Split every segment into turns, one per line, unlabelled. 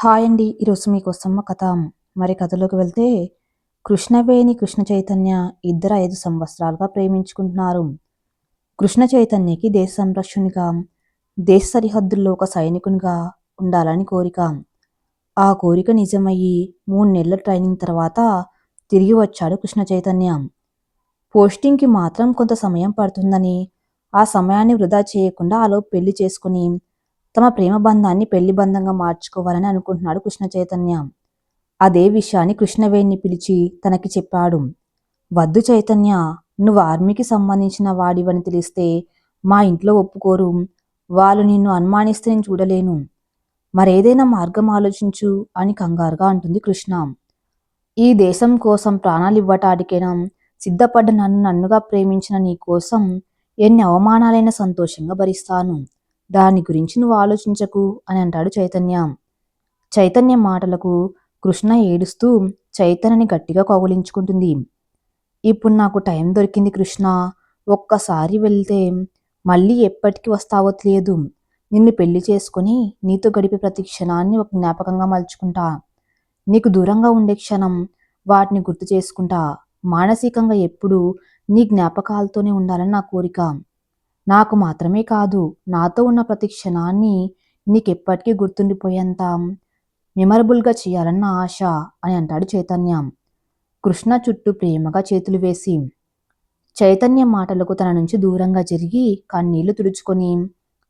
Hi అండి. ఈరోజు మీకోసం కథ. మరి కథలోకి వెళ్తే కృష్ణవేణి కృష్ణ చైతన్య ఇద్దరు ఐదు సంవత్సరాలుగా ప్రేమించుకుంటున్నారు. కృష్ణ చైతన్యకి దేశ సంరక్షణగా దేశ సరిహద్దుల్లో ఒక సైనికునిగా ఉండాలని కోరిక. ఆ కోరిక నిజమయ్యి మూడు నెలల ట్రైనింగ్ తర్వాత తిరిగి వచ్చాడు కృష్ణ చైతన్య. పోస్టింగ్కి మాత్రం కొంత సమయం పడుతుందని ఆ సమయాన్ని వృధా చేయకుండా ఆలో పెళ్ళి చేసుకుని తమ ప్రేమ బంధాన్ని పెళ్ళి బంధంగా మార్చుకోవాలని అనుకుంటున్నాడు కృష్ణ చైతన్య. అదే విషయాన్ని కృష్ణవేణిని పిలిచి తనకి చెప్పాడు. వద్దు చైతన్య నువ్వు ఆర్మీకి సంబంధించిన వాడివని తెలిస్తే మా ఇంట్లో ఒప్పుకోరు. వాళ్ళు నిన్ను అనుమానిస్తే నేను చూడలేను. మరేదైనా మార్గం ఆలోచించు అని కంగారుగా అంటుంది కృష్ణ. ఈ దేశం కోసం ప్రాణాలు ఇవ్వటానికైనా సిద్ధపడ్డ నన్ను నన్నుగా ప్రేమించిన నీ కోసం ఎన్ని అవమానాలైనా సంతోషంగా భరిస్తాను. దాని గురించి నువ్వు ఆలోచించకు అని అంటాడు చైతన్య. చైతన్య మాటలకు కృష్ణ ఏడుస్తూ చైతన్యని గట్టిగా కౌగులించుకుంటుంది. ఇప్పుడు నాకు టైం దొరికింది కృష్ణ. ఒక్కసారి వెళ్తే మళ్ళీ ఎప్పటికీ వస్తావో తెలియదు. నిన్ను పెళ్ళి చేసుకుని నీతో గడిపే ప్రతి క్షణాన్ని ఒక జ్ఞాపకంగా మలుచుకుంటా. నీకు దూరంగా ఉండే క్షణం వాటిని గుర్తు చేసుకుంటా. మానసికంగా ఎప్పుడూ నీ జ్ఞాపకాలతోనే ఉండాలని నా కోరిక. నాకు మాత్రమే కాదు నాతో ఉన్న ప్రతి క్షణాన్ని నీకెప్పటికీ గుర్తుండిపోయేంత మెమరబుల్గా చేయాలన్న ఆశ అని అంటాడు చైతన్య. కృష్ణ చుట్టూ ప్రేమగా చేతులు వేసి చైతన్య మాటలకు తన నుంచి దూరంగా జరిగి కన్నీళ్ళు తుడుచుకొని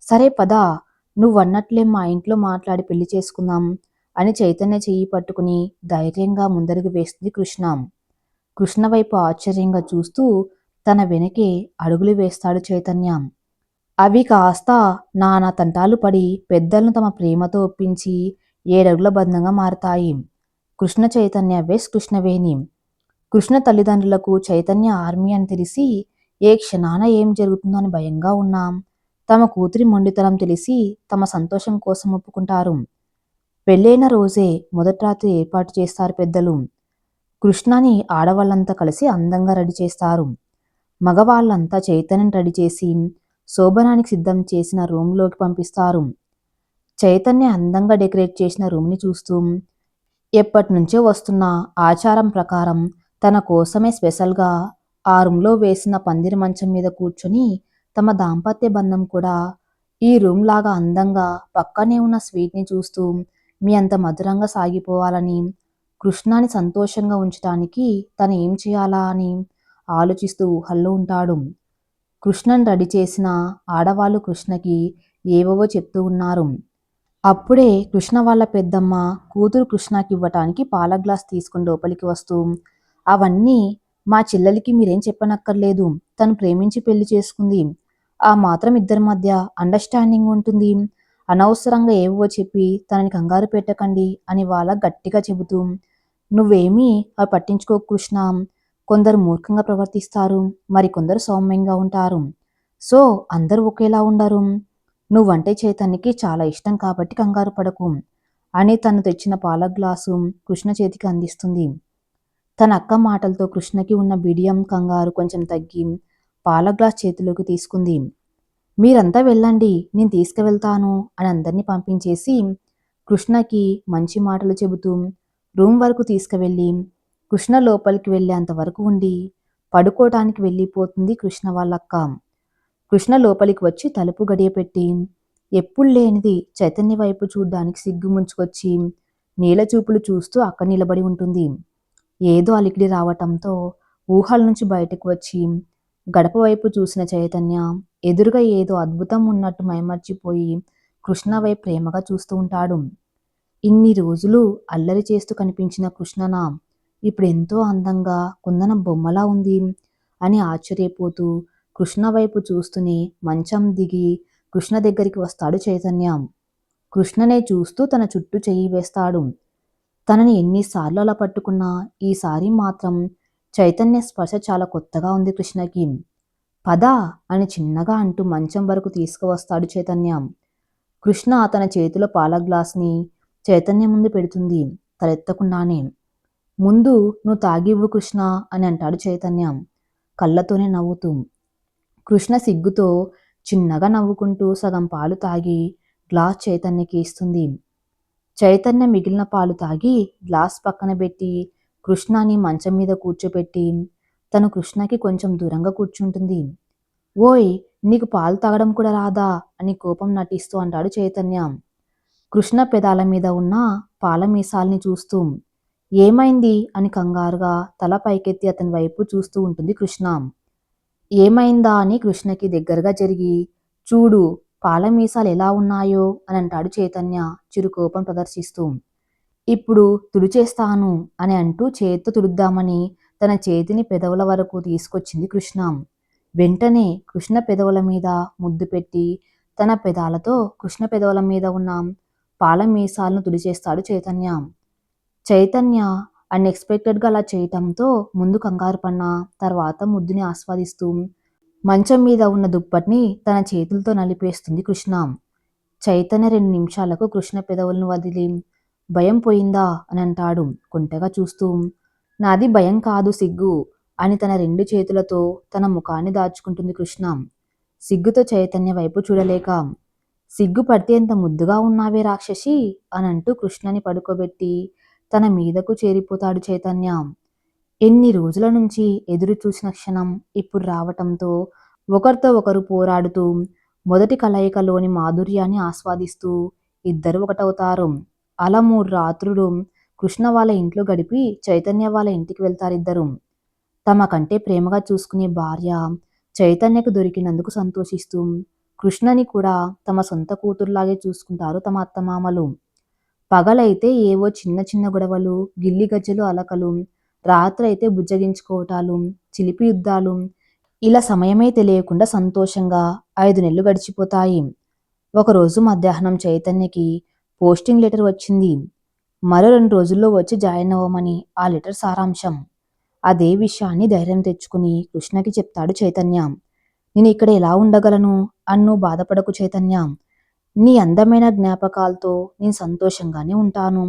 సరే పద నువ్వన్నట్లే మా ఇంట్లో మాట్లాడి పెళ్ళి చేసుకుందాం అని చైతన్య చెయ్యి పట్టుకుని ధైర్యంగా ముందరుగు వేస్తుంది కృష్ణ. కృష్ణ వైపు ఆశ్చర్యంగా చూస్తూ తన వెనకే అడుగులు వేస్తాడు చైతన్య. అవి కాస్త నానా తంటాలు పడి పెద్దలను తమ ప్రేమతో ఒప్పించి ఏడడుగుల బంధంగా మారతాయి. కృష్ణ చైతన్య వెస్ కృష్ణవేణి. కృష్ణ తల్లిదండ్రులకు చైతన్య ఆర్మీ అని తెలిసి ఏ క్షణాన ఏం జరుగుతుందో అని భయంగా ఉన్నాం తమ కూతురి మొండితనం తెలిసి తమ సంతోషం కోసం ఒప్పుకుంటారు. పెళ్ళైన రోజే మొదటి రాత్రి ఏర్పాటు చేస్తారు పెద్దలు. కృష్ణని ఆడవాళ్ళంతా కలిసి అందంగా రెడీ చేస్తారు. మగవాళ్ళంతా చైతన్యం రెడీ చేసి శోభనానికి సిద్ధం చేసిన రూమ్లోకి పంపిస్తారు. చైతన్య అందంగా డెకరేట్ చేసిన రూమ్ని చూస్తూ ఎప్పటి నుంచో వస్తున్న ఆచారం ప్రకారం తన కోసమే స్పెషల్గా ఆ రూమ్లో వేసిన పందిరి మంచం మీద కూర్చొని తమ దాంపత్య బంధం కూడా ఈ రూమ్ లాగా అందంగా పక్కనే ఉన్న స్వీట్ని చూస్తూ మీ అంత మధురంగా సాగిపోవాలని కృష్ణాని సంతోషంగా ఉంచడానికి తను ఏం చేయాలా? అని ఆలోచిస్తూ ఊహల్లో ఉంటాడు. కృష్ణన్ రెడీ చేసిన ఆడవాళ్ళు కృష్ణకి ఏవేవో చెప్తూ ఉన్నారు. అప్పుడే కృష్ణ వాళ్ళ పెద్దమ్మ కూతురు కృష్ణకి ఇవ్వటానికి పాల గ్లాస్ తీసుకుని లోపలికి వస్తూ అవన్నీ మా చెల్లెలికి మీరేం చెప్పనక్కర్లేదు. తను ప్రేమించి పెళ్ళి చేసుకుంది. ఆ మాత్రం ఇద్దరి మధ్య అండర్స్టాండింగ్ ఉంటుంది. అనవసరంగా ఏవో చెప్పి తనని కంగారు పెట్టకండి అని వాళ్ళ గట్టిగా చెబుతూ నువ్వేమీ అవి పట్టించుకో కృష్ణ. కొందరు మూర్ఖంగా ప్రవర్తిస్తారు మరికొందరు సౌమ్యంగా ఉంటారు. సో అందరూ ఒకేలా ఉండరు. నువ్వంటే చైతన్యకి చాలా ఇష్టం కాబట్టి కంగారు పడకు అని తను తెచ్చిన పాల గ్లాసు కృష్ణ చేతికి అందిస్తుంది. తన అక్క మాటలతో కృష్ణకి ఉన్న బిడియం కంగారు కొంచెం తగ్గి పాల గ్లాస్ చేతిలోకి తీసుకుంది. మీరంతా వెళ్ళండి నేను తీసుకువెళ్తాను అని అందరినీ పంపించేసి కృష్ణకి మంచి మాటలు చెబుతూ రూమ్ వరకు తీసుకువెళ్ళి కృష్ణ లోపలికి వెళ్ళేంత వరకు ఉండి పడుకోవటానికి వెళ్ళిపోతుంది కృష్ణ వాళ్ళక్క. కృష్ణ లోపలికి వచ్చి తలుపు గడియపెట్టి ఎప్పుడు లేనిది చైతన్య వైపు చూడ్డానికి సిగ్గు ముంచుకొచ్చి నీల చూపులు చూస్తూ అక్కడ నిలబడి ఉంటుంది. ఏదో అలికిడి రావటంతో ఊహల నుంచి బయటకు వచ్చి గడప వైపు చూసిన చైతన్య ఎదురుగా ఏదో అద్భుతం ఉన్నట్టు మైమర్చిపోయి కృష్ణ వైపు ప్రేమగా చూస్తూ ఉంటాడు. ఇన్ని రోజులు అల్లరి చేస్తూ కనిపించిన కృష్ణనా ఇప్పుడు ఎంతో అందంగా కుందన బొమ్మలా ఉంది అని ఆశ్చర్యపోతూ కృష్ణ వైపు చూస్తూనే మంచం దిగి కృష్ణ దగ్గరికి వస్తాడు చైతన్య. కృష్ణనే చూస్తూ తన చుట్టూ చెయ్యి వేస్తాడు. తనని ఎన్నిసార్లు అలా పట్టుకున్నా ఈసారి మాత్రం చైతన్య స్పర్శ చాలా కొత్తగా ఉంది కృష్ణకి. పద అని చిన్నగా అంటూ మంచం వరకు తీసుకువస్తాడు చైతన్య. కృష్ణ తన చేతిలో పాల గ్లాస్ని చైతన్య ముందు పెడుతుంది. తలెత్తకుండానే ముందు నువ్వు తాగివ్వు కృష్ణ అని అంటాడు చైతన్య. కళ్ళతోనే నవ్వుతూ. కృష్ణ సిగ్గుతో చిన్నగా నవ్వుకుంటూ సగం పాలు తాగి గ్లాస్ చైతన్యకి ఇస్తుంది. చైతన్య మిగిలిన పాలు తాగి గ్లాస్ పక్కన పెట్టి కృష్ణని మంచం మీద కూర్చోపెట్టి తను కృష్ణకి కొంచెం దూరంగా కూర్చుంటుంది. ఓయ్ నీకు పాలు తాగడం కూడా రాదా అని కోపం నటిస్తూ అంటాడు చైతన్య. కృష్ణ పెదాల మీద ఉన్న పాల మీసాల్ని చూస్తూ ఏమైంది? అని కంగారుగా తల పైకెత్తి అతని వైపు చూస్తూ ఉంటుంది కృష్ణ. ఏమైందా? అని కృష్ణకి దగ్గరగా జరిగి చూడు పాల మీసాలు ఎలా ఉన్నాయో? అని అంటాడు చైతన్య చిరుకోపం ప్రదర్శిస్తూ. ఇప్పుడు తుడిచేస్తాను అని అంటూ చేత్తో తుడుద్దామని తన చేతిని పెదవుల వరకు తీసుకొచ్చింది కృష్ణ. వెంటనే కృష్ణ పెదవుల మీద ముద్దు పెట్టి తన పెదాలతో కృష్ణ పెదవుల మీద ఉన్న పాల మీసాలను తుడిచేస్తాడు చైతన్య. చైతన్య అన్ఎక్స్పెక్టెడ్గా అలా చేయటంతో ముందు కంగారు పన్న తర్వాత ముద్దుని ఆస్వాదిస్తూ మంచం మీద ఉన్న దుప్పటిని తన చేతులతో నలిపేస్తుంది కృష్ణ. చైతన్య రెండు నిమిషాలకు కృష్ణ పెదవులను వదిలి భయం పోయిందా? అని అంటాడు కుంటగా చూస్తూ. నాది భయం కాదు సిగ్గు అని తన రెండు చేతులతో తన ముఖాన్ని దాచుకుంటుంది కృష్ణ. సిగ్గుతో చైతన్య వైపు చూడలేక సిగ్గు పడితే ఎంత ముద్దుగా ఉన్నావే రాక్షసి? అని అంటూ కృష్ణని పడుకోబెట్టి తన మీదకు చేరిపోతాడు చైతన్య. ఎన్ని రోజుల నుంచి ఎదురు చూసిన క్షణం ఇప్పుడు రావటంతో ఒకరితో ఒకరు పోరాడుతూ మొదటి కలయికలోని మాధుర్యాన్ని ఆస్వాదిస్తూ ఇద్దరు ఒకటవుతారు. అలా మూడు రాత్రులు కృష్ణ వాళ్ళ ఇంట్లో గడిపి చైతన్య వాళ్ళ ఇంటికి వెళ్తారిద్దరు. తమ కంటే ప్రేమగా చూసుకునే భార్య చైతన్యకు దొరికినందుకు సంతోషిస్తూ కృష్ణని కూడా తమ సొంత కూతురులాగే చూసుకుంటారు తమ అత్తమామలు. పగలైతే ఏవో చిన్న చిన్న గొడవలు గిల్లి గజ్జలు అలకలు రాత్రైతే బుజ్జగించుకోవటాలు చిలిపి యుద్ధాలు. ఇలా సమయమే తెలియకుండా సంతోషంగా ఐదు నెలలు గడిచిపోతాయి. ఒకరోజు మధ్యాహ్నం చైతన్యకి పోస్టింగ్ లెటర్ వచ్చింది. మరో రెండు రోజుల్లో వచ్చి జాయిన్ అవ్వమని ఆ లెటర్ సారాంశం. అదే విషయాన్ని ధైర్యం తెచ్చుకుని కృష్ణకి చెప్తాడు చైతన్య. నేను ఇక్కడ ఎలా ఉండగలను అన్ను బాధపడకు చైతన్య. నీ అందమైన జ్ఞాపకాలతో నేను సంతోషంగానే ఉంటాను.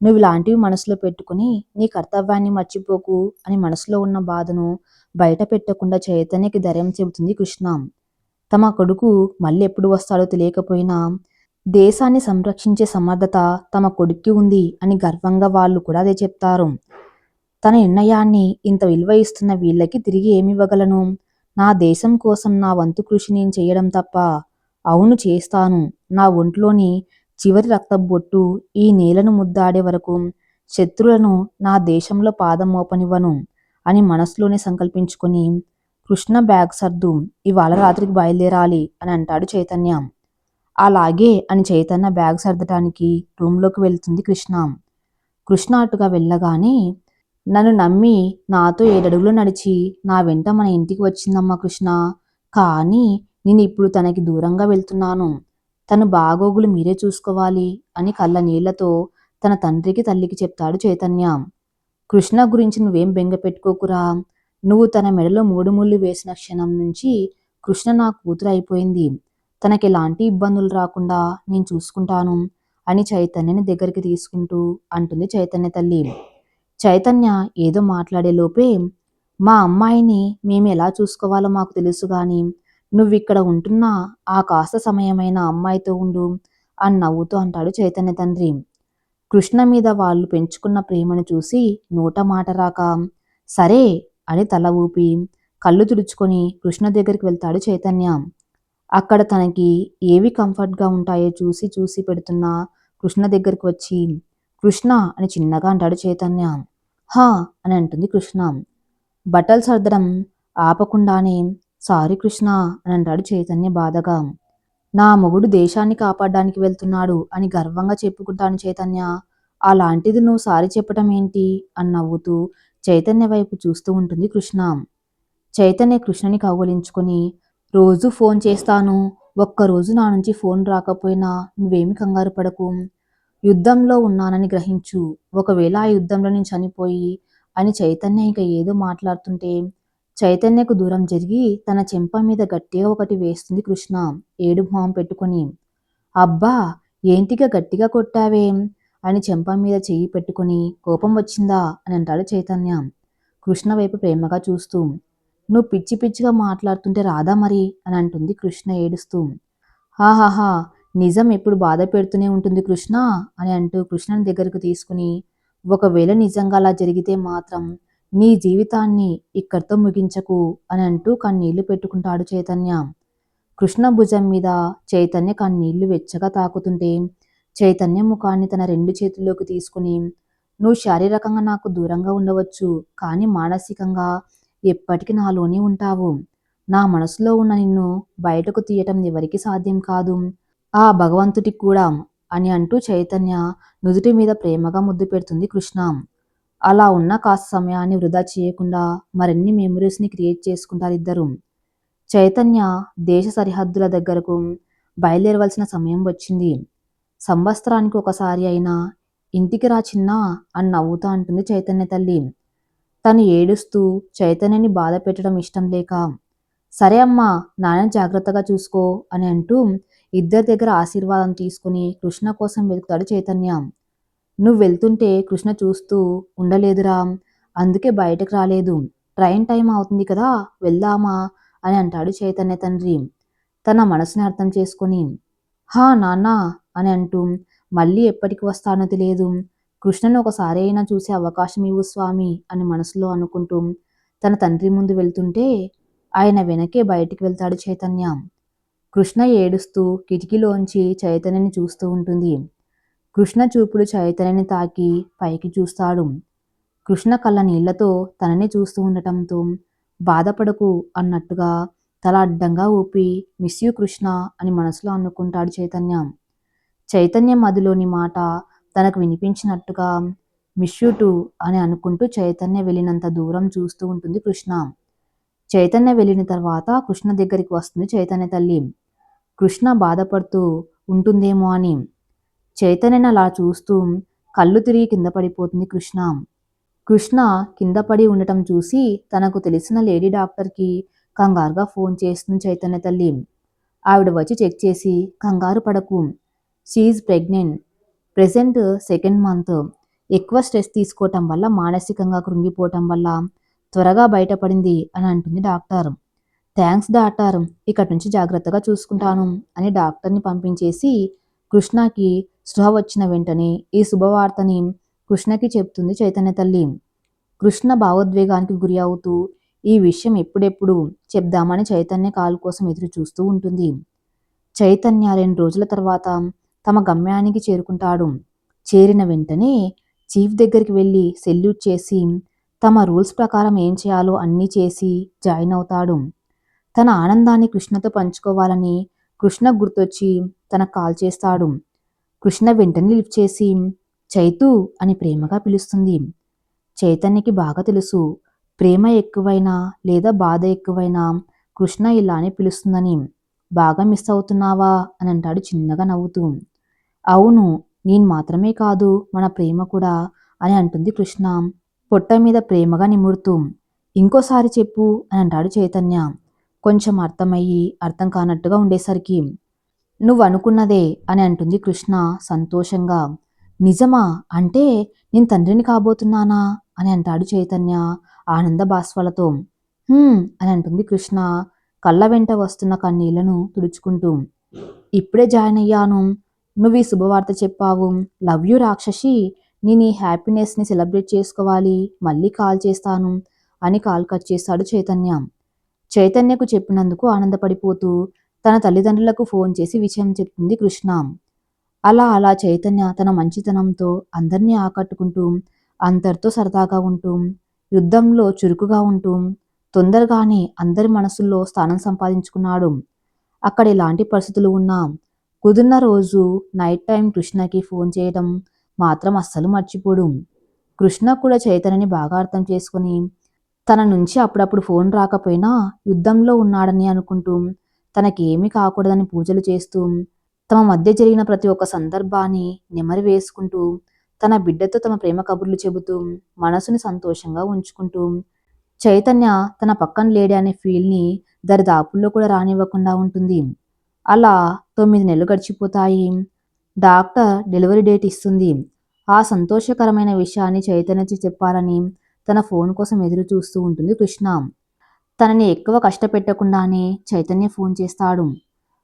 నువ్వు ఇలాంటివి మనసులో పెట్టుకుని నీ కర్తవ్యాన్ని మర్చిపోకు అని మనసులో ఉన్న బాధను బయట పెట్టకుండా చైతన్యకి ధైర్యం చెబుతుంది కృష్ణ. తమ కొడుకు మళ్ళీ ఎప్పుడు వస్తాడో తెలియకపోయినా దేశాన్ని సంరక్షించే సమర్థత తమ కొడుక్కి ఉంది అని గర్వంగా వాళ్ళు కూడా అదే చెప్తారు. తన నిర్ణయాన్ని ఇంత విలువ ఇస్తున్న వీళ్ళకి తిరిగి ఏమివ్వగలను? నా దేశం కోసం నా వంతు కృషి నేను చేయడం తప్ప అవును చేస్తాను. నా ఒంట్లోని చివరి రక్తబొట్టు ఈ నేలను ముద్దాడే వరకు శత్రులను నా దేశంలో పాదం మోపనివ్వను అని మనసులోనే సంకల్పించుకొని కృష్ణ బ్యాగ్ సర్దు ఇవాళ రాత్రికి బయలుదేరాలి అని అంటాడు చైతన్య. అలాగే అని చైతన్య బ్యాగ్ సర్దటానికి రూమ్లోకి వెళ్తుంది కృష్ణ. కృష్ణ అటుగా వెళ్ళగానే నన్ను నమ్మి నాతో ఏడడుగులు నడిచి నా వెంట మన ఇంటికి వచ్చిందమ్మా కృష్ణ. కానీ నేను ఇప్పుడు తనకి దూరంగా వెళ్తున్నాను. తను బాగోగులు మీరే చూసుకోవాలి అని కళ్ళ నీళ్ళతో తన తండ్రికి తల్లికి చెప్తాడు చైతన్య. కృష్ణ గురించి నువ్వేం బెంగ పెట్టుకోకురా? నువ్వు తన మెడలో మూడు ముళ్ళు వేసిన క్షణం నుంచి కృష్ణ నా కూతురు అయిపోయింది. తనకి ఎలాంటి ఇబ్బందులు రాకుండా నేను చూసుకుంటాను అని చైతన్యని దగ్గరికి తీసుకుంటూ అంటుంది చైతన్య తల్లి. చైతన్య ఏదో మాట్లాడే లోపే మా అమ్మాయిని మేము ఎలా చూసుకోవాలో మాకు తెలుసు కానీ నువ్వు ఇక్కడ ఉంటున్నా ఆ కాస్త సమయమైన అమ్మాయితో ఉండు అని నవ్వుతూ అంటాడు చైతన్య తండ్రి. కృష్ణ మీద వాళ్ళు పెంచుకున్న ప్రేమను చూసి నోట మాట రాక సరే అని తల ఊపి కళ్ళు తుడుచుకొని కృష్ణ దగ్గరికి వెళ్తాడు చైతన్య. అక్కడ తనకి ఏవి కంఫర్ట్గా ఉంటాయో చూసి చూసి పెడుతున్న కృష్ణ దగ్గరికి వచ్చి కృష్ణ అని చిన్నగా అంటాడు చైతన్య. హా అని అంటుంది కృష్ణ. బట్టలు సర్దడం ఆపకుండానే సారీ కృష్ణ అని అంటాడు చైతన్య బాధగా. నా మొగుడు దేశాన్ని కాపాడడానికి వెళ్తున్నాడు అని గర్వంగా చెప్పుకుంటాను చైతన్య. అలాంటిది నువ్వు సారీ చెప్పటం ఏంటి? అని నవ్వుతూ చైతన్య వైపు చూస్తూ ఉంటుంది కృష్ణ. చైతన్య కృష్ణని కౌగలించుకొని రోజు ఫోన్ చేస్తాను. ఒక్కరోజు నా నుంచి ఫోన్ రాకపోయినా నువ్వేమి కంగారు పడకు. యుద్ధంలో ఉన్నానని గ్రహించు. ఒకవేళ ఆ యుద్ధంలో నేను చనిపోయి అని చైతన్య ఇంకా ఏదో మాట్లాడుతుంటే చైతన్యకు దూరం జరిగి తన చెంప మీద గట్టిగా ఒకటి వేస్తుంది కృష్ణ. ఏడు మొహం పెట్టుకొని అబ్బా ఏంటిగా గట్టిగా కొట్టావేం? అని చెంప మీద చెయ్యి పెట్టుకుని కోపం వచ్చిందా? అని అంటాడు చైతన్య. కృష్ణ వైపు ప్రేమగా చూస్తూ నువ్వు పిచ్చి పిచ్చిగా మాట్లాడుతుంటే రాదా మరి? అని అంటుంది కృష్ణ ఏడుస్తూ. హాహాహా నిజం ఎప్పుడు బాధ పెడుతూనే ఉంటుంది కృష్ణ? అని అంటూ కృష్ణని దగ్గరకు తీసుకుని ఒకవేళ నిజంగా అలా జరిగితే మాత్రం నీ జీవితాన్ని ఇక్కడితో ముగించకు అని అంటూ కన్నీళ్ళు పెట్టుకుంటాడు చైతన్య. కృష్ణ భుజం మీద చైతన్య కన్నీళ్ళు వెచ్చగా తాకుతుంటే చైతన్య ముఖాన్ని తన రెండు చేతుల్లోకి తీసుకుని నువ్వు శారీరకంగా నాకు దూరంగా ఉండవచ్చు కానీ మానసికంగా ఎప్పటికీ నాలోనే ఉంటావు. నా మనసులో ఉన్న నిన్ను బయటకు తీయటం ఎవరికి సాధ్యం కాదు. ఆ భగవంతుడికి కూడా అని అంటూ చైతన్య నుదుటి మీద ప్రేమగా ముద్దు పెడుతుంది కృష్ణ. అలా ఉన్న కాస్త సమయాన్ని వృధా చేయకుండా మరిన్ని మెమరీస్ని క్రియేట్ చేసుకుంటారు ఇద్దరు. చైతన్య దేశ సరిహద్దుల దగ్గరకు బయలుదేరవలసిన సమయం వచ్చింది. సంవత్సరానికి ఒకసారి అయినా ఇంటికి రా చిన్న అని నవ్వుతా అంటుంది చైతన్య తల్లి. తను ఏడుస్తూ చైతన్యని బాధ పెట్టడం ఇష్టం లేక సరే అమ్మా నాన్న జాగ్రత్తగా చూసుకో అని అంటూ ఇద్దరి దగ్గర ఆశీర్వాదం తీసుకుని కృష్ణ కోసం వెతుకుతాడు చైతన్య. నువ్వు వెళ్తుంటే కృష్ణ చూస్తూ ఉండలేదురా అందుకే బయటకు రాలేదు. ట్రైన్ టైం అవుతుంది కదా వెళ్దామా? అని అంటాడు చైతన్య తండ్రి. తన మనసుని అర్థం చేసుకొని హా నాన్న అని అంటూ మళ్ళీ ఎప్పటికి వస్తానో తెలియదు. కృష్ణను ఒకసారి అయినా చూసే అవకాశం ఇవ్వు స్వామి అని మనసులో అనుకుంటూ తన తండ్రి ముందు వెళ్తుంటే ఆయన వెనకే బయటికి వెళ్తాడు చైతన్య. కృష్ణ ఏడుస్తూ కిటికీలోంచి చైతన్యని చూస్తూ ఉంటుంది. కృష్ణ చూపుడు చైతన్యని తాకి పైకి చూస్తాడు. కృష్ణ కళ్ళ నీళ్ళతో తనని చూస్తూ ఉండటంతో బాధపడకు అన్నట్టుగా తల అడ్డంగా ఊపి మిస్ యూ కృష్ణ అని మనసులో అనుకుంటాడు చైతన్య. చైతన్య మదిలోని మాట తనకు వినిపించినట్టుగా మిస్ యూ టు అని అనుకుంటూ చైతన్య వెళ్ళినంత దూరం చూస్తూ ఉంటుంది కృష్ణ. చైతన్య వెళ్ళిన తర్వాత కృష్ణ దగ్గరికి వస్తుంది చైతన్య తల్లి. కృష్ణ బాధపడుతూ ఉంటుందేమో అని చైతన్యని అలా చూస్తూ కళ్ళు తిరిగి కింద పడిపోతుంది కృష్ణ. కృష్ణ కింద పడి ఉండటం చూసి తనకు తెలిసిన లేడీ డాక్టర్కి కంగారుగా ఫోన్ చేస్తుంది చైతన్య తల్లి. ఆవిడ వచ్చి చెక్ చేసి కంగారు పడకు. She pregnant present second month ఎక్కువ స్ట్రెస్ తీసుకోవటం వల్ల మానసికంగా కృంగిపోవటం వల్ల త్వరగా బయటపడింది అని అంటుంది డాక్టర్. Thanks doctor. ఇక్కడి నుంచి జాగ్రత్తగా చూసుకుంటాను అని డాక్టర్ని పంపించేసి కృష్ణకి స్పృహ వచ్చిన వెంటనే ఈ శుభవార్తని కృష్ణకి చెప్తుంది చైతన్య తల్లి. కృష్ణ భావోద్వేగానికి గురి అవుతూ ఈ విషయం ఎప్పుడెప్పుడు చెప్దామని చైతన్య కాలు కోసం ఎదురు చూస్తూ ఉంటుంది. చైతన్య రెండు రోజుల తర్వాత తమ గమ్యానికి చేరుకుంటాడు. చేరిన వెంటనే చీఫ్ దగ్గరికి వెళ్ళి సెల్యూట్ చేసి తమ రూల్స్ ప్రకారం ఏం చేయాలో అన్నీ చేసి జాయిన్ అవుతాడు. తన ఆనందాన్ని కృష్ణతో పంచుకోవాలని కృష్ణ గుర్తొచ్చి తనకు కాల్ చేస్తాడు. కృష్ణ వెంటనే లిఫ్ట్ చేసి చైతు అని ప్రేమగా పిలుస్తుంది. చైతన్యకి బాగా తెలుసు ప్రేమ ఎక్కువైనా లేదా బాధ ఎక్కువైనా కృష్ణ ఇలానే పిలుస్తుందని. బాగా మిస్ అవుతున్నావా? అని అంటాడు చిన్నగా నవ్వుతూ. అవును నేను మాత్రమే కాదు మన ప్రేమ కూడా అని అంటుంది కృష్ణ. పొట్ట మీద ప్రేమగా నిమురుతూ ఇంకోసారి చెప్పు అని అంటాడు చైతన్య. కొంచెం అర్థమయ్యి అర్థం కానట్టుగా ఉండేసరికి నువ్వు అనుకున్నదే అని అంటుంది కృష్ణ సంతోషంగా. నిజమా? అంటే నేను తండ్రిని కాబోతున్నానా? అని అంటాడు చైతన్య ఆనంద బాష్పాలతో అని అంటుంది కృష్ణ కళ్ళ వెంట వస్తున్న కన్నీళ్ళను తుడుచుకుంటూ. ఇప్పుడే జాయిన్ అయ్యాను. నువ్వు ఈ శుభవార్త చెప్పావు. లవ్ యూ రాక్షసి. నేను ఈ హ్యాపీనెస్ని సెలబ్రేట్ చేసుకోవాలి. మళ్ళీ కాల్ చేస్తాను అని కాల్ కట్ చేస్తాడు చైతన్య. చైతన్యకు చెప్పినందుకు ఆనందపడిపోతూ తన తల్లిదండ్రులకు ఫోన్ చేసి విషయం చెప్తుంది కృష్ణ. అలా అలా చైతన్య తన మంచితనంతో అందరినీ ఆకట్టుకుంటూ అందరితో సరదాగా ఉంటూ యుద్ధంలో చురుకుగా ఉంటూ తొందరగానే అందరి మనసుల్లో స్థానం సంపాదించుకున్నాడు. అక్కడ ఎలాంటి పరిస్థితులు ఉన్నా కుదిరిన రోజు నైట్ టైం కృష్ణకి ఫోన్ చేయడం మాత్రం అస్సలు మర్చిపోడు. కృష్ణ కూడా చైతన్యని బాగా అర్థం చేసుకుని తన నుంచి అప్పుడప్పుడు ఫోన్ రాకపోయినా యుద్ధంలో ఉన్నాడని అనుకుంటూ తనకి కాకూడదని పూజలు చేస్తూ తమ మధ్య జరిగిన ప్రతి ఒక్క సందర్భాన్ని నెమరి వేసుకుంటూ తన బిడ్డతో తమ ప్రేమ కబుర్లు చెబుతూ మనసుని సంతోషంగా ఉంచుకుంటూ చైతన్య తన పక్కన లేడి అనే ఫీల్ని దరిదాపుల్లో కూడా రానివ్వకుండా ఉంటుంది. అలా తొమ్మిది నెలలు గడిచిపోతాయి. డాక్టర్ డెలివరీ డేట్ ఇస్తుంది. ఆ సంతోషకరమైన విషయాన్ని చైతన్యకి చెప్పాలని తన ఫోన్ కోసం ఎదురు చూస్తూ ఉంటుంది కృష్ణ. తనని ఎక్కువ కష్టపెట్టకుండానే చైతన్య ఫోన్ చేస్తాడు.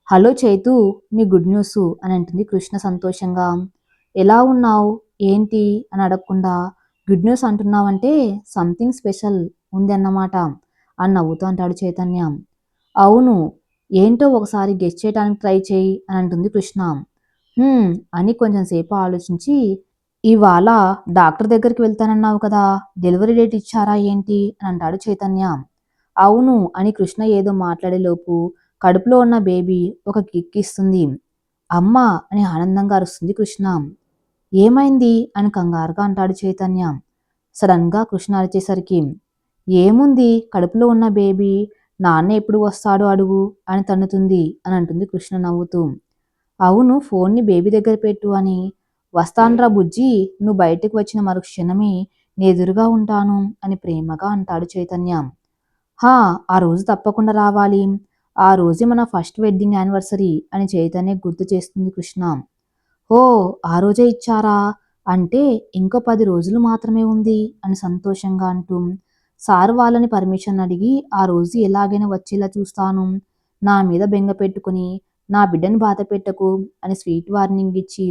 హలో చైతు నీ గుడ్ న్యూస్ అని అంటుంది కృష్ణ సంతోషంగా. ఎలా ఉన్నావు? ఏంటి? అని అడగకుండా గుడ్ న్యూస్ అంటున్నావంటే సంథింగ్ స్పెషల్ ఉంది అన్నమాట అని నవ్వుతూ అంటాడు చైతన్య. అవును ఏంటో ఒకసారి గెస్ట్ చేయడానికి ట్రై చేయి అని అంటుంది కృష్ణ. అని కొంచెం సేపు ఆలోచించి ఇవాళ డాక్టర్ దగ్గరికి వెళ్తానన్నావు కదా డెలివరీ డేట్ ఇచ్చారా ఏంటి? అని అంటాడు చైతన్య. అవును అని కృష్ణ ఏదో మాట్లాడేలోపు కడుపులో ఉన్న బేబీ ఒక కిక్కిస్తుంది అమ్మ అని ఆనందంగా అరుస్తుంది కృష్ణ. ఏమైంది? అని కంగారుగా అంటాడు చైతన్య. సడన్గా కృష్ణ అరిచేసరికి ఏముంది? కడుపులో ఉన్న బేబీ నాన్న ఎప్పుడు వస్తాడో అడుగు అని తన్నుతుంది అని అంటుంది కృష్ణ నవ్వుతూ. అవును ఫోన్ని బేబీ దగ్గర పెట్టు అని. వస్తాన్రా బుజ్జి నువ్వు బయటకు వచ్చిన మరుక్షణమే నీ ఎదురుగా ఉంటాను అని ప్రేమగా అంటాడు చైతన్యం. హా ఆ రోజు తప్పకుండా రావాలి. ఆ రోజే మన ఫస్ట్ వెడ్డింగ్ యానివర్సరీ అని చైతన్య గుర్తు చేస్తుంది కృష్ణ. ఓ ఆ రోజే ఇచ్చారా? అంటే ఇంకో పది రోజులు మాత్రమే ఉంది అని సంతోషంగా అంటూ. సార్ వాళ్ళని పర్మిషన్ అడిగి ఆ రోజు ఎలాగైనా వచ్చేలా చూస్తాను. నా మీద బెంగ పెట్టుకుని నా బిడ్డని బాధ పెట్టకు అని స్వీట్ వార్నింగ్ ఇచ్చి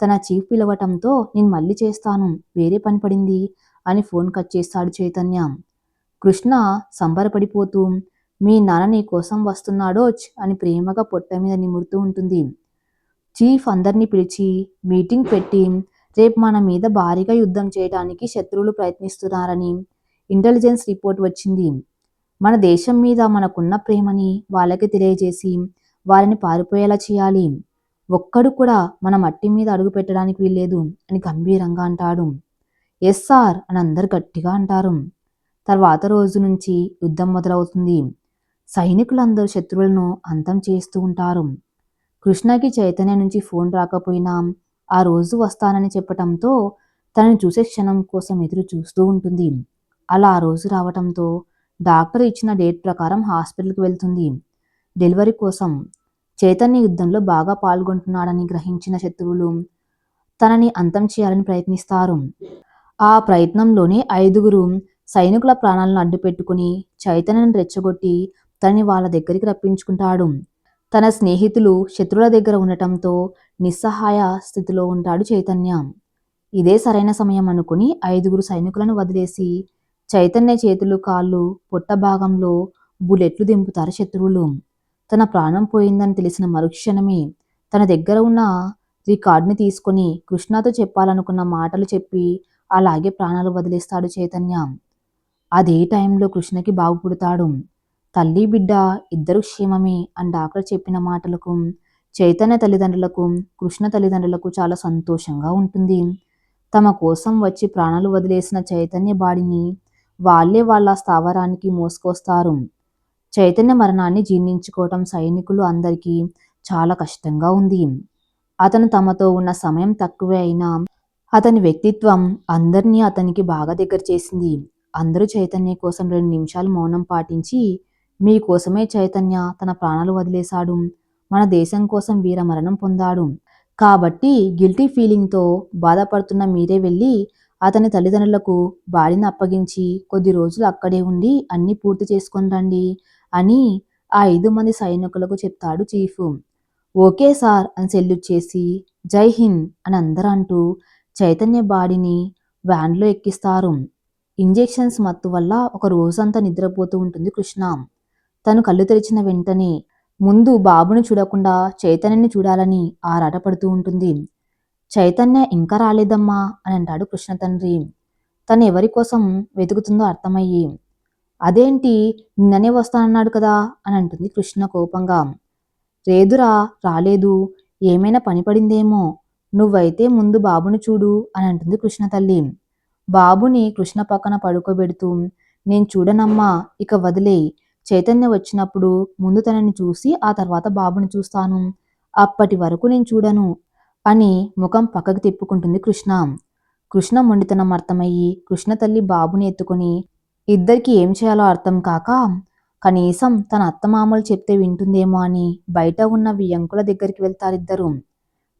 తన చీఫ్ పిలవటంతో నేను మళ్ళీ చేస్తాను వేరే పని పడింది అని ఫోన్ కట్ చేస్తాడు చైతన్య. కృష్ణ సంబరపడిపోతూ మీ నాన్న నీ కోసం వస్తున్నాడోచ్ అని ప్రేమగా పొట్ట మీద నిమురుతూ ఉంటుంది. చీఫ్ అందరినీ పిలిచి మీటింగ్ పెట్టి రేపు మన మీద భారీగా యుద్ధం చేయడానికి శత్రువులు ప్రయత్నిస్తున్నారని ఇంటెలిజెన్స్ రిపోర్ట్ వచ్చింది. మన దేశం మీద మనకున్న ప్రేమని వాళ్ళకి తెలియజేసి వాళ్ళని పారిపోయేలా చేయాలి. ఒక్కడు కూడా మన మట్టి మీద అడుగు పెట్టడానికి వీల్లేదు అని గంభీరంగా అంటాడు. ఎస్ సార్ అని అందరు గట్టిగా అంటారు. తర్వాత రోజు నుంచి యుద్ధం మొదలవుతుంది. సైనికులందరూ శత్రువులను అంతం చేస్తూ ఉంటారు. కృష్ణకి చైతన్య నుంచి ఫోన్ రాకపోయినా ఆ రోజు వస్తానని చెప్పటంతో తనని చూసే క్షణం కోసం ఎదురు చూస్తూ ఉంటుంది. అలా ఆ రోజు రావటంతో డాక్టర్ ఇచ్చిన డేట్ ప్రకారం హాస్పిటల్కి వెళ్తుంది. డెలివరీ కోసం చైతన్య యుద్ధంలో బాగా పాల్గొంటున్నాడని గ్రహించిన శత్రువులు తనని అంతం చేయాలని ప్రయత్నిస్తారు. ఆ ప్రయత్నంలోనే ఐదుగురు సైనికుల ప్రాణాలను అడ్డుపెట్టుకుని చైతన్యను రెచ్చగొట్టి తనని వాళ్ళ దగ్గరికి రప్పించుకుంటాడు. తన స్నేహితులు శత్రువుల దగ్గర ఉండటంతో నిస్సహాయ స్థితిలో ఉంటాడు చైతన్య. ఇదే సరైన సమయం అనుకుని ఐదుగురు సైనికులను వదిలేసి చైతన్య చేతులు కాళ్ళు పొట్ట భాగంలో బుల్లెట్లు దింపుతారు శత్రువులు. తన ప్రాణం పోయిందని తెలిసిన మరుక్షణమే తన దగ్గర ఉన్న రికార్డ్ని తీసుకొని కృష్ణతో చెప్పాలనుకున్న మాటలు చెప్పి అలాగే ప్రాణాలు వదిలేస్తాడు చైతన్య. అదే టైంలో కృష్ణకి బాబు పుడతాడు. తల్లి బిడ్డ ఇద్దరు క్షేమమే అని డాక్టర్ చెప్పిన మాటలకు చైతన్య తల్లిదండ్రులకు కృష్ణ తల్లిదండ్రులకు చాలా సంతోషంగా ఉంటుంది. తమ కోసం వచ్చి ప్రాణాలు వదిలేసిన చైతన్య బాడిని వాళ్ళే వాళ్ళ స్థావరానికి మోసుకొస్తారు. చైతన్య మరణాన్ని జీర్ణించుకోవటం సైనికులు అందరికీ చాలా కష్టంగా ఉంది. అతను తమతో ఉన్న సమయం తక్కువే అయినా అతని వ్యక్తిత్వం అందరినీ అతనికి బాగా దగ్గర చేసింది. అందరూ చైతన్య కోసం రెండు నిమిషాలు మౌనం పాటించి మీకోసమే చైతన్య తన ప్రాణాలు వదిలేశాడు. మన దేశం కోసం వీర మరణం పొందాడు. కాబట్టి గిల్టీ ఫీలింగ్తో బాధపడుతున్న మీరే వెళ్ళి అతని తల్లిదండ్రులకు బాడీని అప్పగించి కొద్ది రోజులు అక్కడే ఉండి అన్నీ పూర్తి చేసుకొని రండి అని ఆ ఐదు మంది సైనికులకు చెప్తాడు చీఫ్. ఓకే సార్ అని సెల్యూట్ చేసి జై హింద్ అని అందరూ అంటూ చైతన్య బాడీని వ్యాన్లో ఎక్కిస్తారు. ఇంజెక్షన్స్ మత్తు వల్ల ఒక రోజంతా నిద్రపోతూ ఉంటుంది కృష్ణ. తను కళ్ళు తెరిచిన వెంటనే ముందు బాబును చూడకుండా చైతన్యని చూడాలని ఆరాటపడుతూ ఉంటుంది. చైతన్య ఇంకా రాలేదమ్మా అని అంటాడు కృష్ణ తండ్రి. తను ఎవరి కోసం వెతుకుతుందో అర్థమయ్యి అదేంటి నిన్ననే వస్తానన్నాడు కదా అని అంటుంది కృష్ణ కోపంగా. రేదురా రాలేదు. ఏమైనా పని పడిందేమో. నువ్వైతే ముందు బాబును చూడు అని అంటుంది కృష్ణ తల్లి. బాబుని కృష్ణ పక్కన పడుకోబెడుతూ నేను చూడనమ్మా ఇక వదిలే చైతన్య వచ్చినప్పుడు ముందు తనని చూసి ఆ తర్వాత బాబుని చూస్తాను. అప్పటి వరకు నేను చూడను అని ముఖం పక్కకు తిప్పుకుంటుంది కృష్ణ. కృష్ణ మొండితనం అర్థమయ్యి కృష్ణ తల్లి బాబుని ఎత్తుకొని ఇద్దరికి ఏం చేయాలో అర్థం కాక కనీసం తన అత్తమామలు చెప్తే వింటుందేమో అని బయట ఉన్న వియంకుల దగ్గరికి వెళ్తారిద్దరు.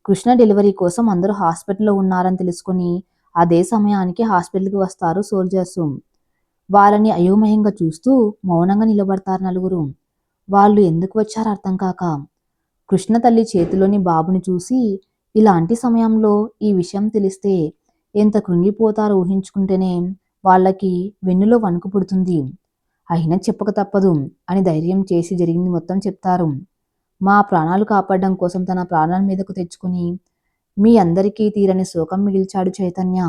కృష్ణ డెలివరీ కోసం అందరూ హాస్పిటల్లో ఉన్నారని తెలుసుకొని అదే సమయానికి హాస్పిటల్కి వస్తారు సోల్జర్స్. వాళ్ళని అయోమయంగా చూస్తూ మౌనంగా నిలబడతారు నలుగురు. వాళ్ళు ఎందుకు వచ్చారో అర్థం కాక కృష్ణ తల్లి చేతిలోని బాబుని చూసి ఇలాంటి సమయంలో ఈ విషయం తెలిస్తే ఎంత కృంగిపోతారో ఊహించుకుంటేనే వాళ్ళకి వెన్నులో వణుకు పుడుతుంది. అయినా చెప్పక తప్పదు అని ధైర్యం చేసి జరిగింది మొత్తం చెప్తారు. మా ప్రాణాలు కాపాడడం కోసం తన ప్రాణాల మీదకు తెచ్చుకుని మీ అందరికీ తీరని శోకం మిగిల్చాడు చైతన్య.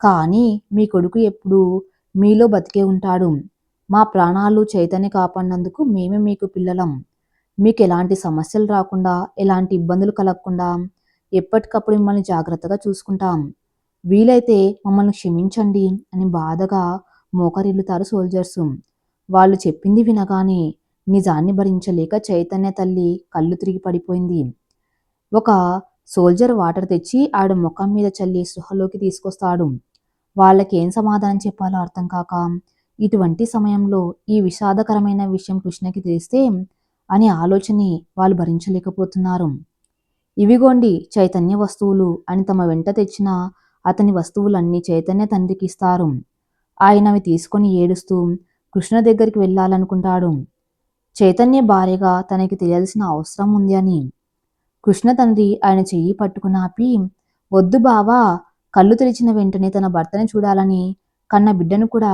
కానీ మీ కొడుకు ఎప్పుడు మీలో బతికే ఉంటాడు. మా ప్రాణాలు చైతన్య కాపాడినందుకు మేమే మీకు పిల్లలం. మీకు ఎలాంటి సమస్యలు రాకుండా ఎలాంటి ఇబ్బందులు కలగకుండా ఎప్పటికప్పుడు మిమ్మల్ని జాగ్రత్తగా చూసుకుంటాం. వీలైతే మమ్మల్ని క్షమించండి అని బాధగా మోకరిల్లుతారు సోల్జర్స్. వాళ్ళు చెప్పింది వినగానే నిజాన్ని భరించలేక చైతన్య తల్లి కళ్ళు తిరిగి పడిపోయింది. ఒక సోల్జర్ వాటర్ తెచ్చి ఆడు ముఖం మీద చల్లి సృహలోకి తీసుకొస్తాడు. వాళ్ళకి ఏం సమాధానం చెప్పాలో అర్థం కాక ఇటువంటి సమయంలో ఈ విషాదకరమైన విషయం కృష్ణకి తెలిస్తే అనే ఆలోచనే వాళ్ళు భరించలేకపోతున్నారు. ఇవిగోండి చైతన్య వస్తువులు అని తమ వెంట తెచ్చిన అతని వస్తువులన్నీ చైతన్య తండ్రికి ఇస్తారు. ఆయన అవి తీసుకొని ఏడుస్తూ కృష్ణ దగ్గరికి వెళ్ళాలనుకుంటాడు. చైతన్య భార్యగా తనకి తెలియాల్సిన అవసరం ఉంది అని కృష్ణ తండ్రి ఆయన చెయ్యి పట్టుకుని ఆపి వద్దు బావా కళ్ళు తెరిచిన వెంటనే తన భర్తని చూడాలని కన్న బిడ్డను కూడా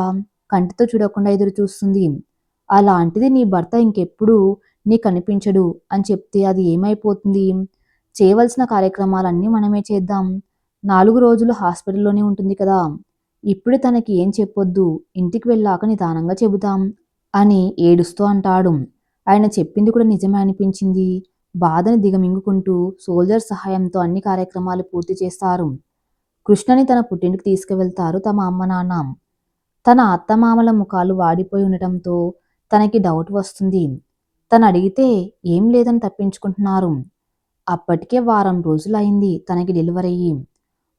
కంటితో చూడకుండా ఎదురు చూస్తుంది. అలాంటిది నీ భర్త ఇంకెప్పుడు నీ కనిపించడు అని చెప్తే అది ఏమైపోతుంది? చేయవలసిన కార్యక్రమాలన్నీ మనమే చేద్దాం. నాలుగు రోజులు హాస్పిటల్లోనే ఉంటుంది కదా. ఇప్పుడు తనకి ఏం చెప్పొద్దు ఇంటికి వెళ్ళాక నిదానంగా చెబుతాం అని ఏడుస్తూ అంటాడు. ఆయన చెప్పింది కూడా నిజమే అనిపించింది. బాధని దిగమింగుకుంటూ సోల్జర్ సహాయంతో అన్ని కార్యక్రమాలు పూర్తి చేస్తారు. కృష్ణని తన పుట్టింటికి తీసుకువెళ్తారు తమ అమ్మ నాన్న. తన అత్తమామల ముఖాలు వాడిపోయి ఉండటంతో తనకి డౌట్ వస్తుంది. తను అడిగితే ఏం లేదని తప్పించుకుంటున్నారు. అప్పటికే వారం రోజులైంది తనకి డెలివరీ అయ్యి.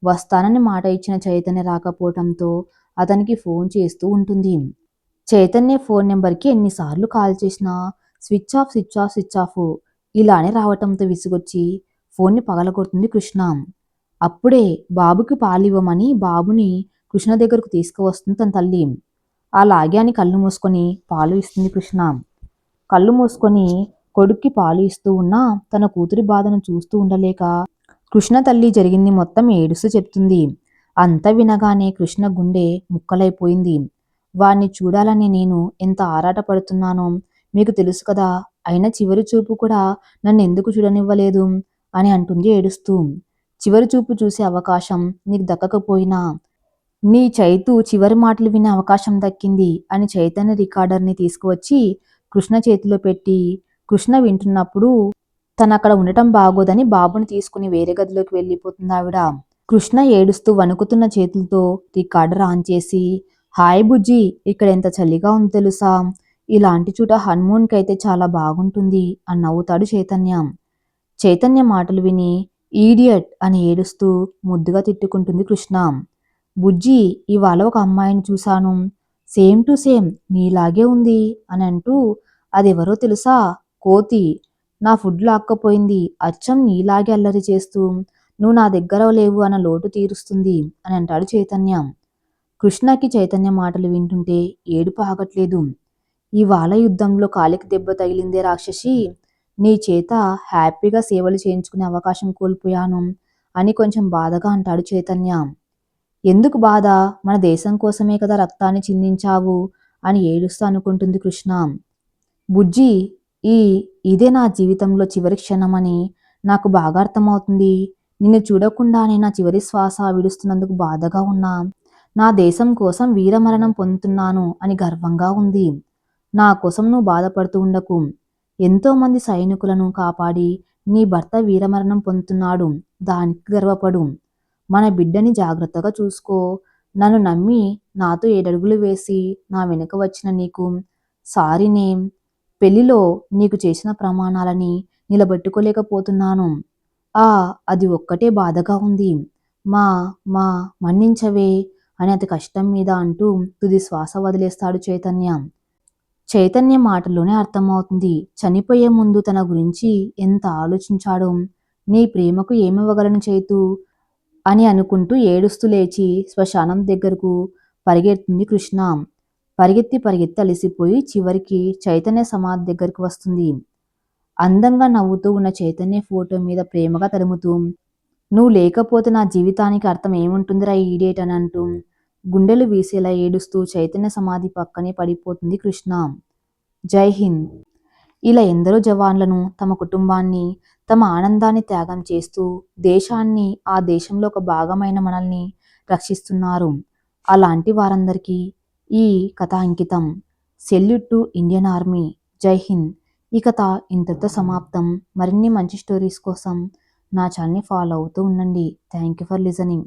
వస్తానని మాట ఇచ్చిన చైతన్య రాకపోవటంతో అతనికి ఫోన్ చేస్తూ ఉంటుంది. చైతన్య ఫోన్ నెంబర్కి ఎన్నిసార్లు కాల్ చేసినా switch off switch off switch off ఇలానే రావటంతో విసుగొచ్చి ఫోన్ని పగలగొడుతుంది కృష్ణ. అప్పుడే బాబుకి పాలు ఇవ్వమని బాబుని కృష్ణ దగ్గరకు తీసుకువస్తుంది తన తల్లి. అలాగే అని కళ్ళు మూసుకొని పాలు ఇస్తుంది కృష్ణ. కళ్ళు మూసుకొని కొడుక్కి పాలు ఇస్తూ ఉన్నా తన కూతురి బాధను చూస్తూ ఉండలేక కృష్ణ తల్లి జరిగింది మొత్తం ఏడుస్తూ చెప్తుంది. అంత వినగానే కృష్ణ గుండె ముక్కలైపోయింది. వాణ్ణి చూడాలని నేను ఎంత ఆరాటపడుతున్నానో మీకు తెలుసు కదా అయినా చివరి చూపు కూడా నన్ను ఎందుకు చూడనివ్వలేదు? అని అంటుంది ఏడుస్తూ చివరి చూపు చూసే అవకాశం నీకు దక్కకపోయినా నీ చైతు చివరి మాటలు వినే అవకాశం దక్కింది అని చైతన్య రికార్డర్ని తీసుకువచ్చి కృష్ణ చేతిలో పెట్టి కృష్ణ వింటున్నప్పుడు తను అక్కడ ఉండటం బాగోదని బాబుని తీసుకుని వేరే గదిలోకి వెళ్ళిపోతుంది ఆవిడ. కృష్ణ ఏడుస్తూ వణుకుతున్న చేతులతో రికార్డర్ ఆన్ చేసి హాయ్ బుజ్జి ఇక్కడ ఎంత చలిగా ఉంది తెలుసా? ఇలాంటి చోట హనుమూన్కి అయితే చాలా బాగుంటుంది అని నవ్వుతాడు చైతన్య. చైతన్య మాటలు విని ఈడియట్ అని ఏడుస్తూ ముద్దుగా తిట్టుకుంటుంది కృష్ణ. బుజ్జి ఇవాళ ఒక అమ్మాయిని చూశాను. సేమ్ టు సేమ్ నీలాగే ఉంది అని అంటూ అదెవరో తెలుసా? కోతి నా ఫుడ్ లాక్కపోయింది. అచ్చం నీలాగే అల్లరి చేస్తూ నువ్వు నా దగ్గర లేవు అన్న లోటు తీరుస్తుంది అని అంటాడు చైతన్య. కృష్ణకి చైతన్య మాటలు వింటుంటే ఏడుపు ఆగట్లేదు. ఇవాళ యుద్ధంలో కాలికి దెబ్బ తగిలిందే రాక్షసి. నీ చేత హ్యాపీగా సేవలు చేయించుకునే అవకాశం కోల్పోయాను అని కొంచెం బాధగా అంటాడు చైతన్య. ఎందుకు బాధ? మన దేశం కోసమే కదా రక్తాన్ని చిందించావు అని ఏడుస్తూ అనుకుంటుంది కృష్ణ. బుజ్జి ఈ ఇదే నా జీవితంలో చివరి క్షణమని నాకు బాగా అర్థమవుతుంది. నిన్ను చూడకుండానే నా చివరి శ్వాస విడుస్తున్నందుకు బాధగా ఉన్నా. నా దేశం కోసం వీరమరణం పొందుతున్నాను అని గర్వంగా ఉంది. నా కోసం నువ్వు బాధపడుతూ ఉండకు. ఎంతోమంది సైనికులను కాపాడి నీ భర్త వీరమరణం పొందుతున్నాడు. దానికి గర్వపడు. మన బిడ్డని జాగ్రత్తగా చూసుకో. నన్ను నమ్మి నాతో ఏడడుగులు వేసి నా వెనుక వచ్చిన నీకు సారీ పెళ్ళిలో నీకు చేసిన ప్రమాణాలని నిలబెట్టుకోలేకపోతున్నాను. ఆ అది ఒక్కటే బాధగా ఉంది. మా మా మన్నించవే అని అతి కష్టం మీద అంటూ తుది శ్వాస వదిలేస్తాడు చైతన్య. చైతన్య మాటలోనే అర్థమవుతుంది. చనిపోయే ముందు తన గురించి ఎంత ఆలోచించాడో. నీ ప్రేమకు ఏమివ్వగలను చేతు? అని అనుకుంటూ ఏడుస్తూ లేచి శ్మశానం దగ్గరకు పరిగెడుతుంది కృష్ణ. పరిగెత్తి పరిగెత్తి అలిసిపోయి చివరికి చైతన్య సమాధి దగ్గరకు వస్తుంది. అందంగా నవ్వుతూ ఉన్న చైతన్య ఫోటో మీద ప్రేమగా తరుముతూ నువ్వు లేకపోతే నా జీవితానికి అర్థం ఏముంటుందిరా ఈడేట్ అని అంటూ గుండెలు వీసేలా ఏడుస్తూ చైతన్య సమాధి పక్కనే పడిపోతుంది కృష్ణ. జై హింద్. ఇలా ఎందరో జవాన్లను తమ కుటుంబాన్ని తమ ఆనందాన్ని త్యాగం చేస్తూ దేశాన్ని ఆ దేశంలో ఒక భాగమైన మనల్ని రక్షిస్తున్నారు. అలాంటి వారందరికీ ఈ కథ అంకితం. Salute to Indian army. Jai Hind. ఈ కథ ఇంతటితో సమాప్తం. మరిన్ని మంచి స్టోరీస్ కోసం నా ఛానల్ని ఫాలో అవుతూ ఉండండి. Thank you for listening.